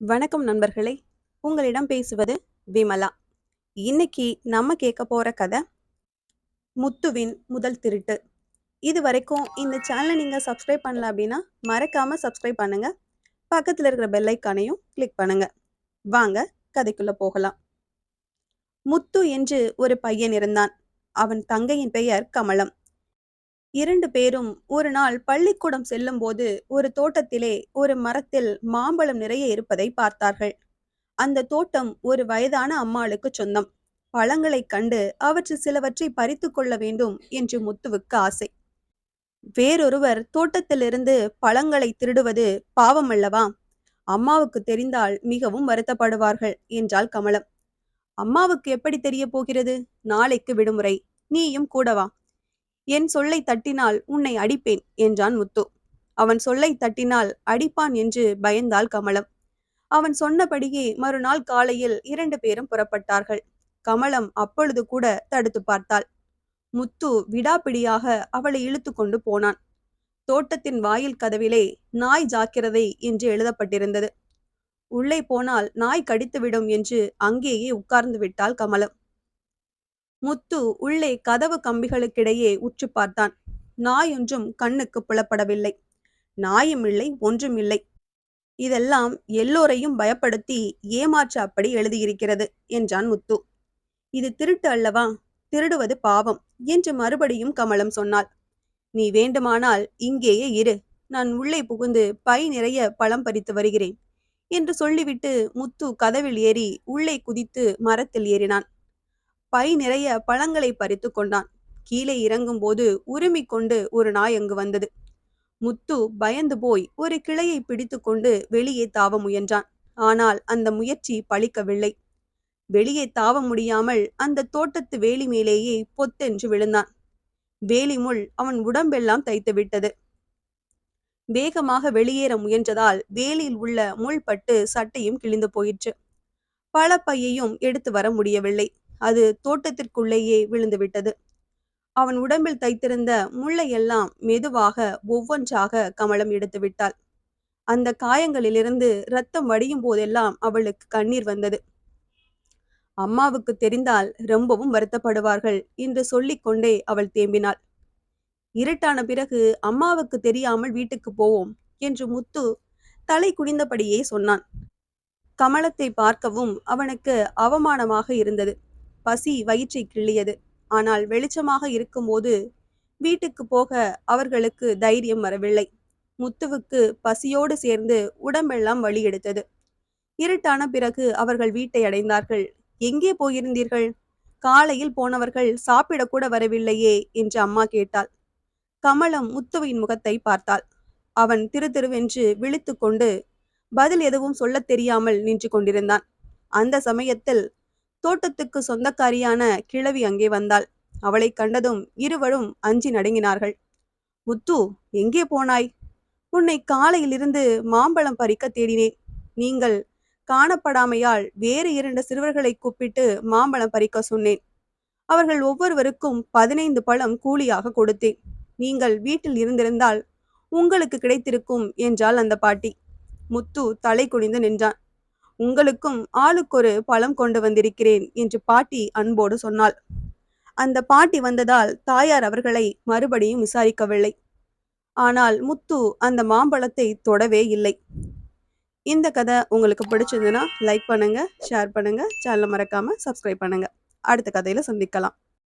வணக்கம் நண்பர்களே. உங்களிடம் பேசுவது விமலா. இன்னைக்கு நம்ம கேட்க போற கதை முத்துவின் முதல் திருட்டு. இது வரைக்கும் இந்த சேனலை நீங்க சப்ஸ்கிரைப் பண்ணல அப்படின்னா மறக்காம சப்ஸ்கிரைப் பண்ணுங்க. பக்கத்துல இருக்கிற பெல்லைக்கானையும் கிளிக் பண்ணுங்க. வாங்க கதைக்குள்ள போகலாம். முத்து என்று ஒரு பையன் இருந்தான். அவன் தங்கையின் பெயர் கமலம். இரண்டு பேரும் ஒரு நாள் பள்ளிக்கூடம் செல்லும்போது ஒரு தோட்டத்திலே ஒரு மரத்தில் மாம்பழம் நிறைய இருப்பதை பார்த்தார்கள். அந்த தோட்டம் ஒரு வயதான அம்மாளுக்கு சொந்தம். பழங்களை கண்டு அவற்றில் சிலவற்றை பறித்து கொள்ள வேண்டும் என்று முத்துவுக்கு ஆசை. வேறொருவர் தோட்டத்திலிருந்து பழங்களை திருடுவது பாவம் அல்லவா? அம்மாவுக்கு தெரிந்தால் மிகவும் வருத்தப்படுவார்கள் என்றாள் கமலம். அம்மாவுக்கு எப்படி தெரிய போகிறது? நாளைக்கு விடுமுறை. நீயும் கூடவா என் சொல்லை தட்டினால் உன்னை அடிப்பேன் என்றான் முத்து. அவன் சொல்லை தட்டினால் அடிப்பான் என்று பயந்தாள் கமலம். அவன் சொன்னபடியே மறுநாள் காலையில் இரண்டு பேரும் புறப்பட்டார்கள். கமலம் அப்பொழுது கூட தடுத்து பார்த்தாள். முத்து விடாப்பிடியாக அவளை இழுத்து கொண்டு போனான். தோட்டத்தின் வாயில் கதவிலே நாய் ஜாக்கிரதை என்று எழுதப்பட்டிருந்தது. உள்ளே போனால் நாய் கடித்துவிடும் என்று அங்கேயே உட்கார்ந்து விட்டாள் கமலம். முத்து உள்ளே கதவு கம்பிகளுக்கிடையே உற்று பார்த்தான். நாய் ஒன்றும் கண்ணுக்கு புலப்படவில்லை. நாயும் இல்லை ஒன்றும் இல்லை. இதெல்லாம் எல்லோரையும் பயப்படுத்தி ஏமாற்ற அப்படி எழுதியிருக்கிறது என்றான் முத்து. இது திருட்டு அல்லவா? திருடுவது பாவம் என்று மறுபடியும் கமலம் சொன்னாள். நீ வேண்டுமானால் இங்கேயே இரு. நான் உள்ளே புகுந்து பை நிறைய பழம் பறித்து வருகிறேன் என்று சொல்லிவிட்டு முத்து கதவில் ஏறி உள்ளே குதித்து மரத்தில் ஏறினான். பை நிறைய பழங்களை பறித்து கொண்டான். கீழே இறங்கும் போது உருமி கொண்டு ஒரு நாய் அங்கு வந்தது. முத்து பயந்து போய் ஒரு கிளையை பிடித்து கொண்டு வெளியே தாவ முயன்றான். ஆனால் அந்த முயற்சி பழிக்கவில்லை. வெளியே தாவ முடியாமல் அந்த தோட்டத்து வேலி மேலேயே பொத்தென்று விழுந்தான். வேலி முள் அவன் உடம்பெல்லாம் தைத்து விட்டது. வேகமாக வெளியேற முயன்றதால் வேலியில் உள்ள முள் பட்டு சட்டையும் கிழிந்து போயிற்று. பல பையையும் எடுத்து வர முடியவில்லை. அது தோட்டத்திற்குள்ளேயே விழுந்துவிட்டது. அவன் உடம்பில் தைத்திருந்த முள்ளையெல்லாம் மெதுவாக ஒவ்வொன்றாக கமலம் எடுத்து விட்டாள். அந்த காயங்களிலிருந்து ரத்தம் வடியும் போதெல்லாம் அவளுக்கு கண்ணீர் வந்தது. அம்மாவுக்கு தெரிந்தால் ரொம்பவும் வருத்தப்படுவார்கள் என்று சொல்லிக்கொண்டே அவள் தேம்பினாள். இருட்டான பிறகு அம்மாவுக்கு தெரியாமல் வீட்டுக்கு போவோம் என்று முத்து தலை குனிந்தபடியே சொன்னான். கமலத்தை பார்க்கவும் அவனுக்கு அவமானமாக இருந்தது. பசி வயிற்றை கிள்ளியது. ஆனால் வெளிச்சமாக இருக்கும்போது வீட்டுக்கு போக அவர்களுக்கு தைரியம் வரவில்லை. முத்துவுக்கு பசியோடு சேர்ந்து உடம்பெல்லாம் வழி எடுத்தது. இருட்டான பிறகு அவர்கள் வீட்டை அடைந்தார்கள். எங்கே போயிருந்தீர்கள்? காலையில் போனவர்கள் சாப்பிடக்கூட வரவில்லையே என்று அம்மா கேட்டாள். கமலம் முத்துவின் முகத்தை பார்த்தாள். அவன் திரு திருவென்று விழித்து கொண்டு பதில் எதுவும் சொல்லத் தெரியாமல் நின்று கொண்டிருந்தான். அந்த சமயத்தில் தோட்டத்துக்கு சொந்தக்காரியான கிழவி அங்கே வந்தாள். அவளை கண்டதும் இருவரும் அஞ்சி நடுங்கினார்கள். முத்து எங்கே போனாய்? உன்னை காலையிலிருந்து மாம்பழம் பறிக்க தேடினேன். நீங்கள் காணப்படாமையால் வேறு இரண்டு சிறுவர்களை கூப்பிட்டு மாம்பழம் பறிக்க சொன்னேன். அவர்கள் ஒவ்வொருவருக்கும் பதினைந்து பழம் கூலியாக கொடுத்தேன். நீங்கள் வீட்டில் இருந்திருந்தால் உங்களுக்கு கிடைத்திருக்கும் என்றாள் அந்த பாட்டி. முத்து தலை குனிந்து நின்றான். உங்களுக்கும் ஆளுக்கொரு பழம் கொண்டு வந்திருக்கிறேன் என்று பாட்டி அன்போடு சொன்னாள். அந்த பாட்டி வந்ததால் தாயார் அவர்களை மறுபடியும் விசாரிக்கவில்லை. ஆனால் முத்து அந்த மாம்பழத்தை தொடவே இல்லை. இந்த கதை உங்களுக்கு பிடிச்சிருந்துன்னா லைக் பண்ணுங்க ஷேர் பண்ணுங்க சேனலை மறக்காம சப்ஸ்கிரைப் பண்ணுங்க. அடுத்த கதையில சந்திக்கலாம்.